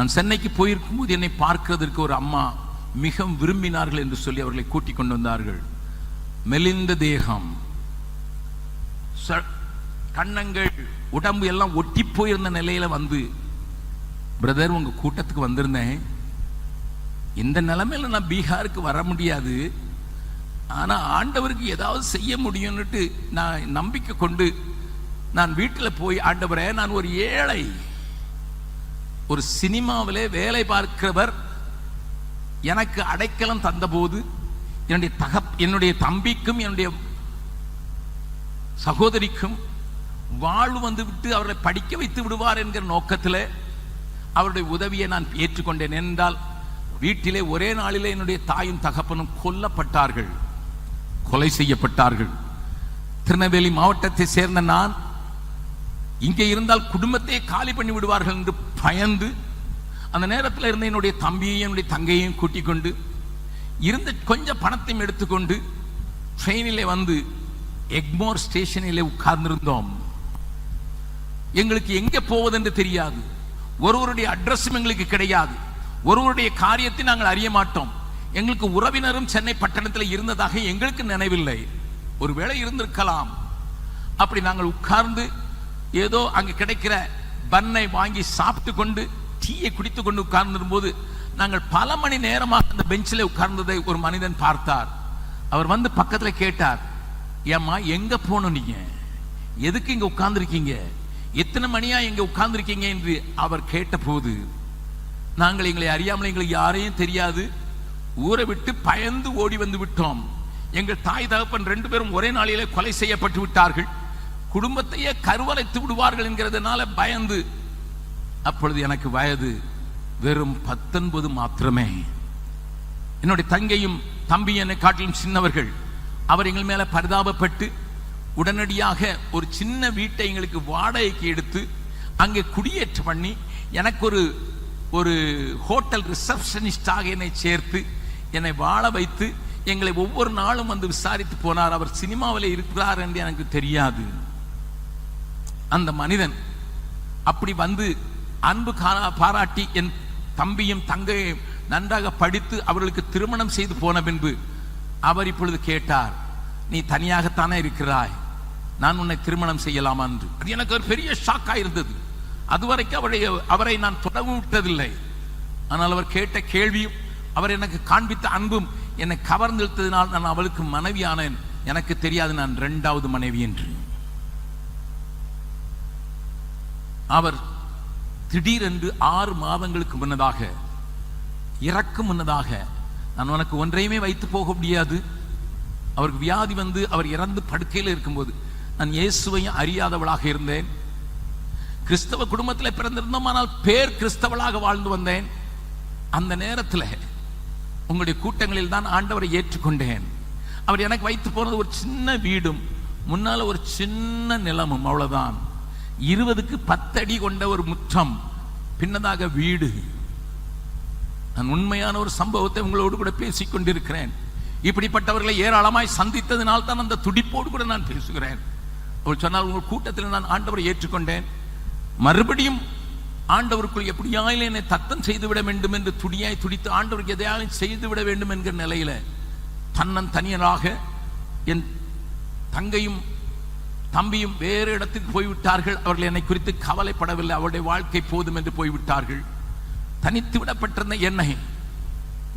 நான் சென்னைக்கு போயிருக்கும் போது என்னை பார்க்கிறதற்கு ஒரு அம்மா மிகவும் விரும்பினார்கள் என்று சொல்லி அவர்களை கூட்டிக் கொண்டு வந்தார்கள். மெலிந்த தேகம் ச- கன்னங்கள் உடம்பு எல்லாம் ஒட்டி போயிருந்த நிலையில வந்து பிரதர் உங்க கூட்டத்துக்கு வந்திருந்தேன். இந்த நிலைமையில நான் பீகாருக்கு வர முடியாது. ஆனால் ஆண்டவருக்கு ஏதாவது செய்ய முடியும்னுட்டு நான் நம்பிக்கை கொண்டு நான் வீட்டில் போய் ஆண்டவரே நான் ஒரு ஏழை. ஒரு சினிமாவிலே வேலை பார்க்கிறவர் எனக்கு அடைக்கலம் தந்தபோது என்னுடைய தகப் என்னுடைய தம்பிக்கும் என்னுடைய சகோதரிக்கும் வாழ்வு வந்து விட்டு அவர்களை படிக்க வைத்து விடுவார் என்கிற நோக்கத்தில் அவருடைய உதவியை நான் ஏற்றுக்கொண்டேன். என்றால் வீட்டிலே ஒரே நாளிலே என்னுடைய தாயும் தகப்பனும் கொல்லப்பட்டார்கள். கொலை செய்யப்பட்டார்கள். திருநெல்வேலி மாவட்டத்தை சேர்ந்த நான் இங்கே இருந்தால் குடும்பத்தையே காலி பண்ணி விடுவார்கள் என்று பயந்து அந்த நேரத்தில் இருந்த என்னுடைய தம்பியையும் என்னுடைய தங்கையையும் கூட்டிக் கொண்டு இருந்த கொஞ்சம் பணத்தையும் எடுத்துக்கொண்டு ட்ரெயினிலே வந்து எக்மோர் ஸ்டேஷனிலே உட்கார்ந்திருந்தோம். எங்களுக்கு எங்கே போவதென்று தெரியாது. ஒருவருடைய அட்ரஸும் எங்களுக்கு கிடையாது. ஒருவருடைய காரியத்தை நாங்கள் அறிய மாட்டோம். எங்களுக்கு உறவினரும் சென்னை பட்டணத்தில் இருந்ததாக எங்களுக்கு நினைவில்லை. ஒருவேளை இருந்திருக்கலாம். அப்படி நாங்கள் உட்கார்ந்து ஏதோ அங்கே கிடைக்கிற பன்னை வாங்கி சாப்பிட்டு கொண்டு டீயை குடித்து கொண்டு உட்கார்ந்திருக்கும்போது நாங்கள் பல மணி நேரமாக அந்த பெஞ்சில் உட்கார்ந்ததை ஒரு மனிதன் பார்த்தார். அவர் வந்து பக்கத்தில் கேட்டார் ஏம்மா எங்கே போகணும் நீங்கள் எதுக்கு இங்கே உட்கார்ந்துருக்கீங்க? எத்தனை மணியா இங்கே உட்கார்ந்துருக்கீங்க? என்று அவர் கேட்டபோது நாங்கள் எங்களை அறியாமல் எங்களுக்கு யாரையும் தெரியாது. ஊரை விட்டு பயந்து ஓடி வந்து விட்டோம். எங்கள் தாய் தகப்பன் ரெண்டு பேரும் ஒரே நாளிலே கொலை செய்யப்பட்டு விட்டார்கள். குடும்பத்தையே கருவலைத்து விடுவார்கள் என்கிறதுனால பயந்து அப்பொழுது எனக்கு வயது வெறும் பத்தொன்பது மாத்திரமே. என்னுடைய தங்கையும் தம்பி என்னை காட்டிலும் சின்னவர்கள். அவர் எங்கள் மேல பரிதாபப்பட்டு உடனடியாக ஒரு சின்ன வீட்டை எங்களுக்கு வாடகைக்கு எடுத்து அங்கே குடியேற்ற பண்ணி எனக்கு ஒரு ஒரு ஹோட்டல் ரிசப்ஷனிஸ்டாக என்னை சேர்த்து என்னை வாழ வைத்து எங்களை ஒவ்வொரு நாளும் வந்து விசாரித்து போனார். அவர் சினிமாவில் இருக்கிறார் என்று எனக்கு தெரியாது. அந்த மனிதன் அப்படி வந்து அன்பு கா- பாராட்டி என் தம்பியும் தங்கையும் நன்றாக படித்து அவர்களுக்கு திருமணம் செய்து போன பின்பு அவர் இப்பொழுது கேட்டார் நீ தனியாகத்தானே இருக்கிறாய்? நான் உன்னை திருமணம் செய்யலாமா என்று. அது எனக்கு ஒரு பெரிய ஷாக்கா இருந்தது. அதுவரைக்கும் அவரை அவரை நான் தொடவும் விட்டதில்லை. ஆனால் அவர் கேட்ட கேள்வியும் அவர் எனக்கு காண்பித்த அன்பும் என்னை கவர்ந்தெழுத்ததினால் நான் அவளுக்கு மனைவியானேன். எனக்கு தெரியாது நான் இரண்டாவது மனைவி என்று. அவர் திடீரென்று ஆறு மாதங்களுக்கு முன்னதாக இறக்கும் முன்னதாக நான் உனக்கு ஒன்றையுமே வைத்து போக முடியாது. அவருக்கு வியாதி வந்து அவர் இறந்து படுக்கையில் இருக்கும்போது நான் இயேசுவையும் அறியாதவளாக இருந்தேன். கிறிஸ்தவ குடும்பத்தில் பிறந்திருந்தோம் ஆனால் பேர் கிறிஸ்தவளாக வாழ்ந்து வந்தேன். அந்த நேரத்தில் உங்களுடைய கூட்டங்களில் தான் ஆண்டவரை ஏற்றுக்கொண்டேன். அவர் எனக்கு வைத்து போனது ஒரு சின்ன வீடும் முன்னால ஒரு சின்ன நிலமும் அவ்வளவுதான். இருபதுக்கு பத்தடி கொண்ட ஒரு முற்றம் பின்னதாக வீடு. நான் உண்மையான ஒரு சம்பவத்தை உங்களோடு கூட பேசிக் கொண்டிருக்கிறேன். இப்படிப்பட்டவர்களை ஏராளமாய் சந்தித்ததினால் தான் அந்த துடிப்போடு கூட நான் பேசுகிறேன். அவர் சொன்னால் உங்கள் கூட்டத்தில் நான் ஆண்டவரை ஏற்றுக்கொண்டேன். மறுபடியும் ஆண்டவருக்குள் எப்படியாயிலும் என்னை தத்தம் செய்துவிட வேண்டும் என்று துடியாய் துடித்து ஆண்டவருக்கு எதையாலும் செய்துவிட வேண்டும் என்கிற நிலையில தன்னன் தனியனாக என் தங்கையும் தம்பியும் வேறு இடத்துக்கு போய்விட்டார்கள். அவர்கள் என்னை குறித்து கவலைப்படவில்லை. அவருடைய வாழ்க்கை போதும் என்று போய்விட்டார்கள். தனித்து விடப்பட்டிருந்த என்னை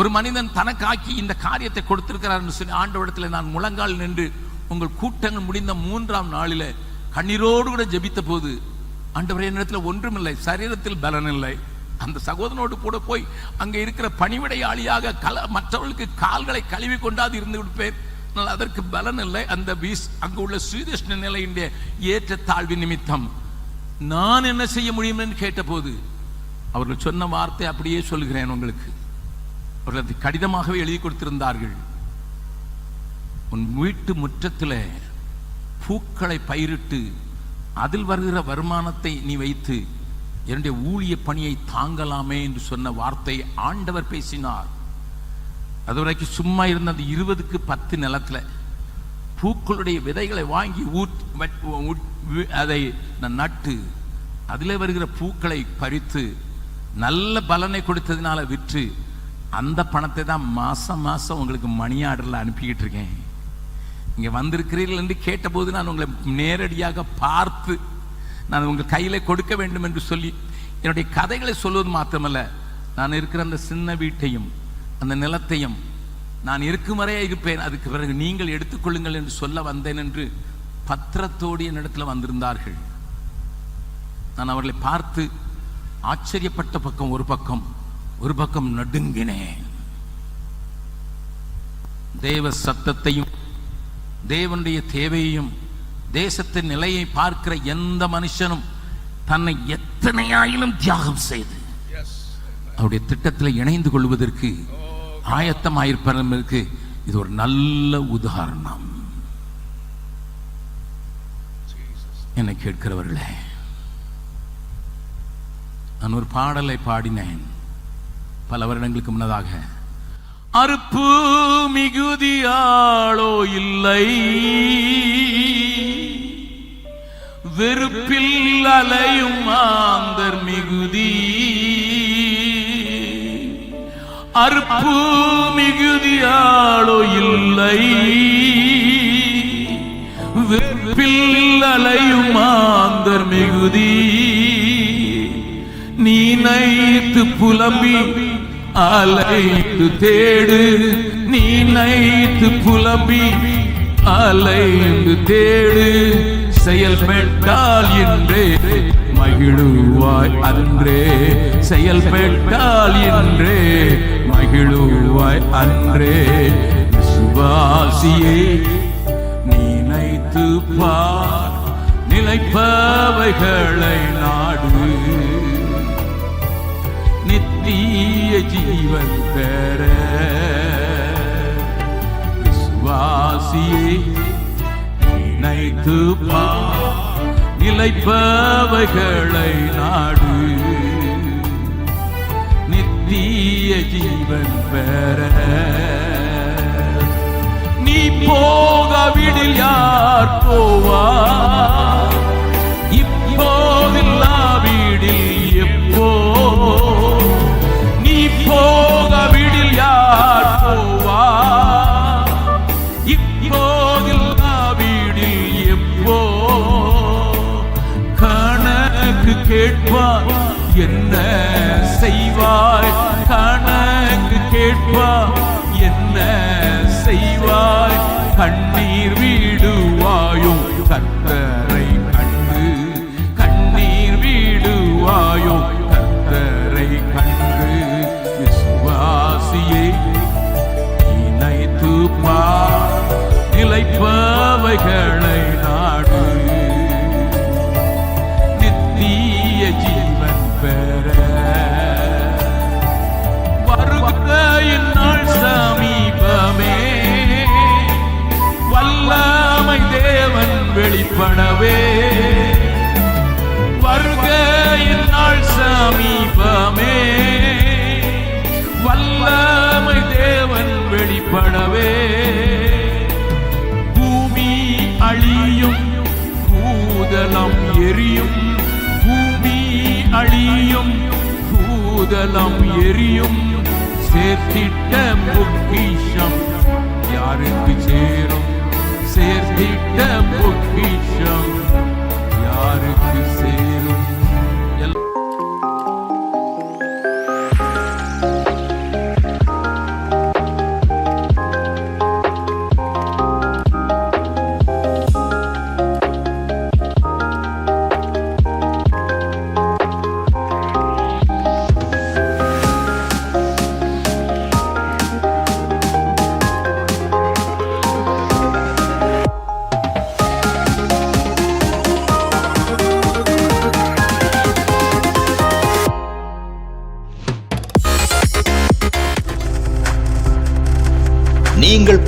ஒரு மனிதன் தனக்காக்கி இந்த காரியத்தை கொடுத்திருக்கிறார் என்று சொல்லி ஆண்டவடத்தில் நான் முழங்கால் நின்று உங்கள் கூட்டங்கள் முடிந்த மூன்றாம் நாளில் கண்ணீரோடு கூட ஜெபித்த போது ஆண்டவர் என்னிடத்தில் ஒன்றுமில்லை. சரீரத்தில் பலன் இல்லை அந்த சகோதரனோடு கூட போய் அங்கே இருக்கிற பணிவிடையாளியாக கல மற்றவர்களுக்கு கால்களை கழுவி கொண்டாது இருந்து விடுப்பேன். ஆனால் அதற்கு பலன் இல்லை. அந்த பீஸ் அங்கு உள்ள ஸ்ரீகிருஷ்ண நிலையினுடைய ஏற்ற தாழ்வு நிமித்தம். நான் என்ன செய்ய முடியும் என்று கேட்டபோது அவர்கள் சொன்ன வார்த்தை அப்படியே சொல்கிறேன் உங்களுக்கு. அவர்கள் அதை கடிதமாகவே எழுதி கொடுத்திருந்தார்கள். உன் வீட்டு முற்றத்தில் பூக்களை பயிரிட்டு அதில் வருகிற வருமானத்தை நீ வைத்து என்னுடைய ஊழிய பணியை தாங்கலாமே என்று சொன்ன வார்த்தை ஆண்டவர் பேசினார். அதுவரைக்கும் சும்மா இருந்த அந்த இருபதுக்கு பத்து நிலத்துல. பூக்களுடைய விதைகளை வாங்கி வி- அதை நான் நட்டு அதில் வருகிற பூக்களை பறித்து நல்ல பலனை கொடுத்ததுனால விற்று அந்த பணத்தை தான் மாதம் மாதம் உங்களுக்கு மணி ஆர்டரில் அனுப்பிக்கிட்டு இருக்கேன். இங்கே வந்திருக்கிறீர்கள் என்று கேட்டபோது நான் உங்களை நேரடியாக பார்த்து நான் உங்கள் கையில் கொடுக்க வேண்டும் என்று சொல்லி என்னுடைய கதைகளை சொல்வது மாத்திரமல்ல. நான் இருக்கிற அந்த சின்ன வீட்டையும் அந்த நிலத்தையும் நான் இருக்கும் வரையே இருப்பேன். அதுக்கு பிறகு நீங்கள் எடுத்துக்கொள்ளுங்கள் என்று சொல்ல வந்தேன் என்று பத்திரத்தோடு என்னிடத்தில் வந்திருந்தார்கள். நான் அவர்களை பார்த்து ஆச்சரியப்பட்ட பக்கம் ஒரு பக்கம் ஒரு பக்கம் நடுங்கினேன். தேவ சத்தத்தையும் தேவனுடைய தேவையையும் தேசத்தின் நிலையை பார்க்கிற எந்த மனுஷனும் தன்னை எத்தனையாயிலும் தியாகம் செய்து அவருடைய திட்டத்தில் இணைந்து கொள்வதற்கு ஆயத்தமாயிருப்பதற்கு இது ஒரு நல்ல உதாரணம். என்னை கேட்கிறவர்களே நான் ஒரு பாடலை பாடினேன் பல வருடங்களுக்கு முன்னதாக. அறுப்பு மிகுதியாளோ இல்லை. வெறுப்பில் அலையும் மாந்தர் மிகுதி. அற்பு மிகுதியாளோ இல்லை. வெறுப்பில் அலையும் மாந்தர் மிகுதி. நீ நைத்து புலம்பி அலைத்து தேடு. நீ நைத்து புலம்பி அலைந்து தேடு. செயல்பட்டால் என்றே மகிழுவாய் அன்றே. செயல்பட்டால் என்றே மகிழுவாய் அன்றே. விசுவாசியே நினைத்து பார். நிலைப்பவைகளை நாடு. நித்திய ஜீவன் பெற. விசுவாசியே நினைத்து பார். நிலைப்பவைகளை நாடு. நித்திய ஜீவன் பெற. நீ போகவிடில் யார் போவா பண்ணி வெளிப்படவே பூமி அழியும் பூதலம் எரியும். பூமி அழியும் பூதலம் எரியும். சேர்த்திட்ட பொக்கிஷம் யாருக்கு சேரும்? சேர்த்திட்ட பொக்கிஷம் யாருக்கு சேரும்?